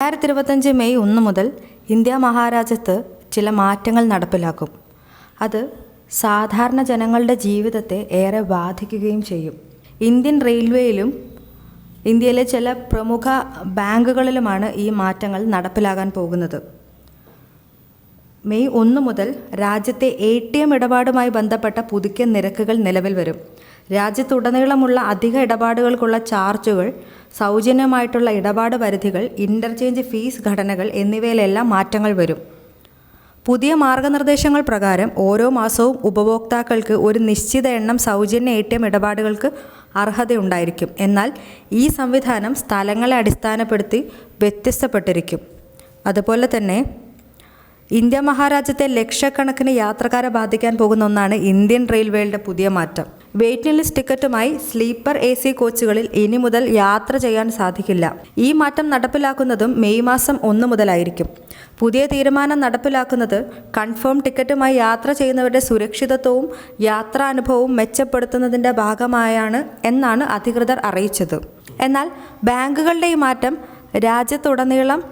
രണ്ടായിരത്തി ഇരുപത്തഞ്ച് മെയ് ഒന്ന് മുതൽ ഇന്ത്യ മഹാരാജ്യത്ത് ചില മാറ്റങ്ങൾ നടപ്പിലാക്കും. അത് സാധാരണ ജനങ്ങളുടെ ജീവിതത്തെ ഏറെ ബാധിക്കുകയും ചെയ്യും. ഇന്ത്യൻ റെയിൽവേയിലും ഇന്ത്യയിലെ ചില പ്രമുഖ ബാങ്കുകളിലുമാണ് ഈ മാറ്റങ്ങൾ നടപ്പിലാകാൻ പോകുന്നത്. മെയ് ഒന്ന് മുതൽ രാജ്യത്തെ എ ടി എം ഇടപാടുമായി ബന്ധപ്പെട്ട പുതുക്കിയ നിരക്കുകൾ നിലവിൽ വരും. രാജ്യത്തുടനീളമുള്ള അധിക ഇടപാടുകൾക്കുള്ള ചാർജുകൾ സൗജന്യമായിട്ടുള്ള ഇടപാട് പരിധികൾ ഇന്റർചേഞ്ച് ഫീസ് ഘടനകൾ എന്നിവയിലെല്ലാം മാറ്റങ്ങൾ വരും. പുതിയ മാർഗനിർദ്ദേശങ്ങൾ പ്രകാരം ഓരോ മാസവും ഉപഭോക്താക്കൾക്ക് ഒരു നിശ്ചിത എണ്ണം സൗജന്യ എ ടി എം ഇടപാടുകൾക്ക് അർഹതയുണ്ടായിരിക്കും. എന്നാൽ ഈ സംവിധാനം സ്ഥലങ്ങളെ അടിസ്ഥാനപ്പെടുത്തി വ്യത്യസ്തപ്പെട്ടിരിക്കും. അതുപോലെ തന്നെ ഇന്ത്യ മഹാരാജ്യത്തെ ലക്ഷക്കണക്കിന് യാത്രക്കാരെ ബാധിക്കാൻ പോകുന്ന ഒന്നാണ് ഇന്ത്യൻ റെയിൽവേയുടെ പുതിയ മാറ്റം. വെയിറ്റിംഗ് ലിസ്റ്റ് ടിക്കറ്റുമായി സ്ലീപ്പർ എ സി കോച്ചുകളിൽ ഇനി മുതൽ യാത്ര ചെയ്യാൻ സാധിക്കില്ല. ഈ മാറ്റം നടപ്പിലാക്കുന്നതും മെയ് മാസം ഒന്ന് മുതലായിരിക്കും. പുതിയ തീരുമാനം നടപ്പിലാക്കുന്നത് കൺഫേം ടിക്കറ്റുമായി യാത്ര ചെയ്യുന്നവരുടെ സുരക്ഷിതത്വവും യാത്രാനുഭവവും മെച്ചപ്പെടുത്തുന്നതിന്റെ ഭാഗമായാണ് എന്നാണ് അധികൃതർ അറിയിച്ചത്. എന്നാൽ ബാങ്കുകളുടെ ഈ മാറ്റം രാജ്യത്തുടനീളം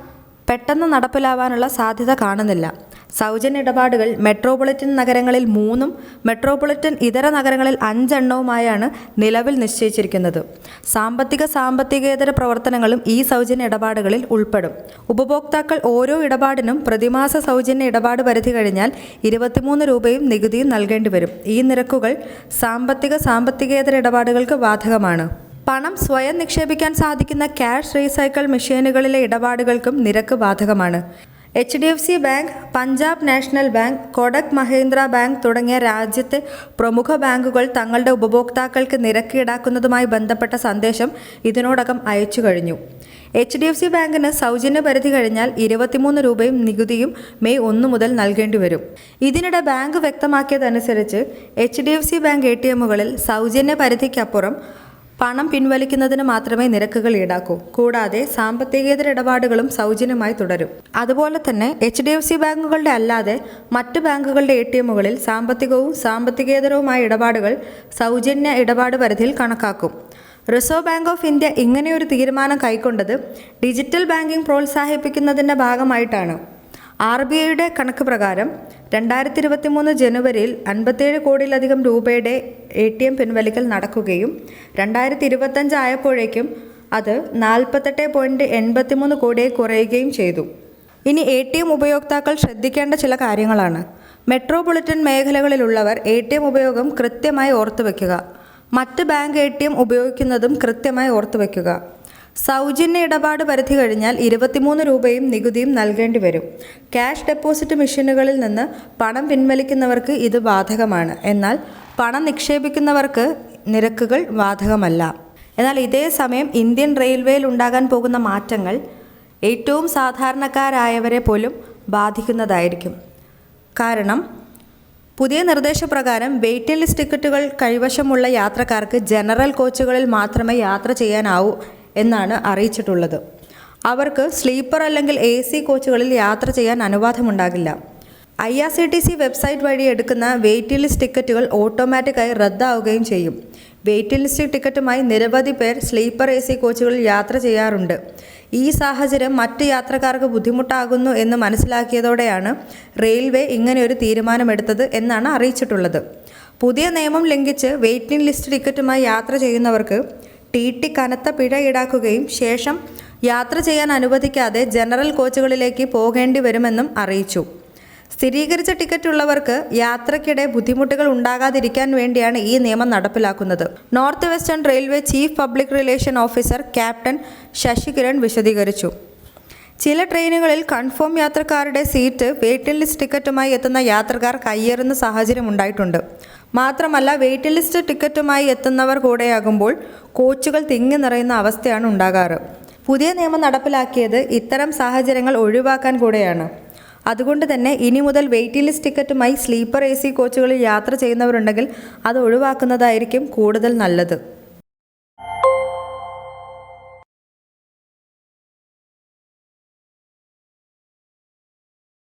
പെട്ടെന്ന് നടപ്പിലാവാനുള്ള സാധ്യത കാണുന്നില്ല. സൗജന്യ ഇടപാടുകൾ മെട്രോപൊളിറ്റൻ നഗരങ്ങളിൽ മൂന്നും മെട്രോപൊളിറ്റൻ ഇതര നഗരങ്ങളിൽ അഞ്ചെണ്ണവുമായാണ് നിലവിൽ നിശ്ചയിച്ചിരിക്കുന്നത്. സാമ്പത്തിക സാമ്പത്തികേതര പ്രവർത്തനങ്ങളും ഈ സൗജന്യ ഇടപാടുകളിൽ ഉൾപ്പെടും. ഉപഭോക്താക്കൾ ഓരോ ഇടപാടിനും പ്രതിമാസ സൗജന്യ ഇടപാട് പരിധി കഴിഞ്ഞാൽ ഇരുപത്തിമൂന്ന് രൂപയും നികുതിയും നൽകേണ്ടി വരും. ഈ നിരക്കുകൾ സാമ്പത്തിക സാമ്പത്തികേതര ഇടപാടുകൾക്ക് ബാധകമാണ്. പണം സ്വയം നിക്ഷേപിക്കാൻ സാധിക്കുന്ന ക്യാഷ് റീസൈക്കിൾ മെഷീനുകളിലെ ഇടപാടുകൾക്കും നിരക്ക് ബാധകമാണ്. H D F C bank Punjab national bank Kotak Mahindra bank തുടങ്ങിയ രാജ്യത്തെ പ്രമുഖ ബാങ്കുകൾ തങ്ങളുടെ ഉപഭോക്താക്കൾക്ക് നിരക്ക് ഈടാക്കുന്നതുമായി ബന്ധപ്പെട്ട സന്ദേശം ഇതിനോടകം അയച്ചു കഴിഞ്ഞു. എച്ച് ഡി എഫ് സി ബാങ്കിന് സൗജന്യ പരിധി കഴിഞ്ഞാൽ ഇരുപത്തിമൂന്ന് രൂപയും നികുതിയും മെയ് ഒന്ന് മുതൽ നൽകേണ്ടി വരും. ഇതിനിടെ bank വ്യക്തമാക്കിയതനുസരിച്ച് H D F C bank A T എമ്മുകളിൽ സൗജന്യ പരിധിക്കപ്പുറം പണം പിൻവലിക്കുന്നതിന് മാത്രമേ നിരക്കുകൾ ഈടാക്കൂ. കൂടാതെ സാമ്പത്തികേതര ഇടപാടുകളും സൗജന്യമായി തുടരും. അതുപോലെ തന്നെ എച്ച് ഡി എഫ് സി ബാങ്കുകളുടെ അല്ലാതെ മറ്റു ബാങ്കുകളുടെ എ ടി എമ്മുകളിൽ സാമ്പത്തികവും സാമ്പത്തികേതരവുമായ ഇടപാടുകൾ സൗജന്യ ഇടപാട് പരിധിയിൽ കണക്കാക്കും. റിസർവ് ബാങ്ക് ഓഫ് ഇന്ത്യ ഇങ്ങനെയൊരു തീരുമാനം കൈക്കൊണ്ടത് ഡിജിറ്റൽ ബാങ്കിംഗ് പ്രോത്സാഹിപ്പിക്കുന്നതിന്റെ ഭാഗമായിട്ടാണ്. ആർ ബി ഐയുടെ കണക്ക് പ്രകാരം രണ്ടായിരത്തി ഇരുപത്തി മൂന്ന് ജനുവരിയിൽ അൻപത്തേഴ് കോടിയിലധികം രൂപയുടെ എ ടി എം പിൻവലിക്കൽ നടക്കുകയും രണ്ടായിരത്തി ഇരുപത്തഞ്ച് ആയപ്പോഴേക്കും അത് നാൽപ്പത്തെട്ട് പോയിന്റ് എൺപത്തിമൂന്ന് കോടിയായി കുറയുകയും ചെയ്തു. ഇനി എ ടി എം ഉപയോക്താക്കൾ ശ്രദ്ധിക്കേണ്ട ചില കാര്യങ്ങളാണ്. മെട്രോപൊളിറ്റൻ മേഖലകളിലുള്ളവർ എ ടി എം ഉപയോഗം കൃത്യമായി ഓർത്തുവെക്കുക മറ്റ് ബാങ്ക് എ ടി എം ഉപയോഗിക്കുന്നതും കൃത്യമായി ഓർത്തുവെക്കുക സൗജന്യ ഇടപാട് പരിധി കഴിഞ്ഞാൽ ഇരുപത്തിമൂന്ന് രൂപയും നികുതിയും നൽകേണ്ടി വരും. ക്യാഷ് ഡെപ്പോസിറ്റ് മെഷീനുകളിൽ നിന്ന് പണം പിൻവലിക്കുന്നവർക്ക് ഇത് ബാധകമാണ്. എന്നാൽ പണം നിക്ഷേപിക്കുന്നവർക്ക് നിരക്കുകൾ ബാധകമല്ല. എന്നാൽ ഇതേ സമയം ഇന്ത്യൻ റെയിൽവേയിൽ ഉണ്ടാകാൻ പോകുന്ന മാറ്റങ്ങൾ ഏറ്റവും സാധാരണക്കാരായവരെ പോലും ബാധിക്കുന്നതായിരിക്കും. കാരണം പുതിയ നിർദ്ദേശപ്രകാരം വെയിറ്റിംഗ് ലിസ്റ്റ് ടിക്കറ്റുകൾ കൈവശമുള്ള യാത്രക്കാർക്ക് ജനറൽ കോച്ചുകളിൽ മാത്രമേ യാത്ര ചെയ്യാനാവൂ എന്നാണ് അറിയിച്ചിട്ടുള്ളത്. അവർക്ക് സ്ലീപ്പർ അല്ലെങ്കിൽ എ സി കോച്ചുകളിൽ യാത്ര ചെയ്യാൻ അനുവാദമുണ്ടാകില്ല. I R C T C website വഴി എടുക്കുന്ന വെയ്റ്റ് ലിസ്റ്റ് ടിക്കറ്റുകൾ ഓട്ടോമാറ്റിക്കായി റദ്ദാവുകയും ചെയ്യും. വെയ്റ്റ് ലിസ്റ്റ് ടിക്കറ്റുമായി നിരവധി പേർ സ്ലീപ്പർ എ സി കോച്ചുകളിൽ യാത്ര ചെയ്യാറുണ്ട്. ഈ സാഹചര്യം മറ്റ് യാത്രക്കാർക്ക് ബുദ്ധിമുട്ടാകുന്നു എന്ന് മനസ്സിലാക്കിയതോടെയാണ് റെയിൽവേ ഇങ്ങനെയൊരു തീരുമാനമെടുത്തത് എന്നാണ് അറിയിച്ചിട്ടുള്ളത്. പുതിയ നിയമം ലംഘിച്ച് വെയിറ്റിംഗ് ലിസ്റ്റ് ടിക്കറ്റുമായി യാത്ര ചെയ്യുന്നവർക്ക് ടി കനത്ത പിഴ ഈടാക്കുകയും ശേഷം യാത്ര ചെയ്യാൻ അനുവദിക്കാതെ ജനറൽ കോച്ചുകളിലേക്ക് പോകേണ്ടി വരുമെന്നും അറിയിച്ചു. സ്ഥിരീകരിച്ച ടിക്കറ്റ് ഉള്ളവർക്ക് യാത്രയ്ക്കിടെ ബുദ്ധിമുട്ടുകൾ ഉണ്ടാകാതിരിക്കാൻ വേണ്ടിയാണ് ഈ നിയമം നടപ്പിലാക്കുന്നത്. North western railway chief public relation officer captain Shashikiran വിശദീകരിച്ചു. ചില ട്രെയിനുകളിൽ കൺഫേം യാത്രക്കാരുടെ സീറ്റ് വെയിറ്റിംഗ് ലിസ്റ്റ് ടിക്കറ്റുമായി എത്തുന്ന യാത്രക്കാർ കയ്യേറുന്ന സാഹചര്യം ഉണ്ടായിട്ടുണ്ട്. മാത്രമല്ല വെയിറ്റിംഗ് ലിസ്റ്റ് ടിക്കറ്റുമായി എത്തുന്നവർ കൂടെയാകുമ്പോൾ കോച്ചുകൾ തിങ്ങി നിറയുന്ന അവസ്ഥയാണ് ഉണ്ടാകാറ്. പുതിയ നിയമം നടപ്പിലാക്കിയത് ഇത്തരം സാഹചര്യങ്ങൾ ഒഴിവാക്കാൻ കൂടെയാണ്. അതുകൊണ്ട് തന്നെ ഇനി മുതൽ വെയിറ്റിംഗ് ലിസ്റ്റ് ടിക്കറ്റുമായി സ്ലീപ്പർ എ സി കോച്ചുകളിൽ യാത്ര ചെയ്യുന്നവരുണ്ടെങ്കിൽ അത് ഒഴിവാക്കുന്നതായിരിക്കും കൂടുതൽ നല്ലത്.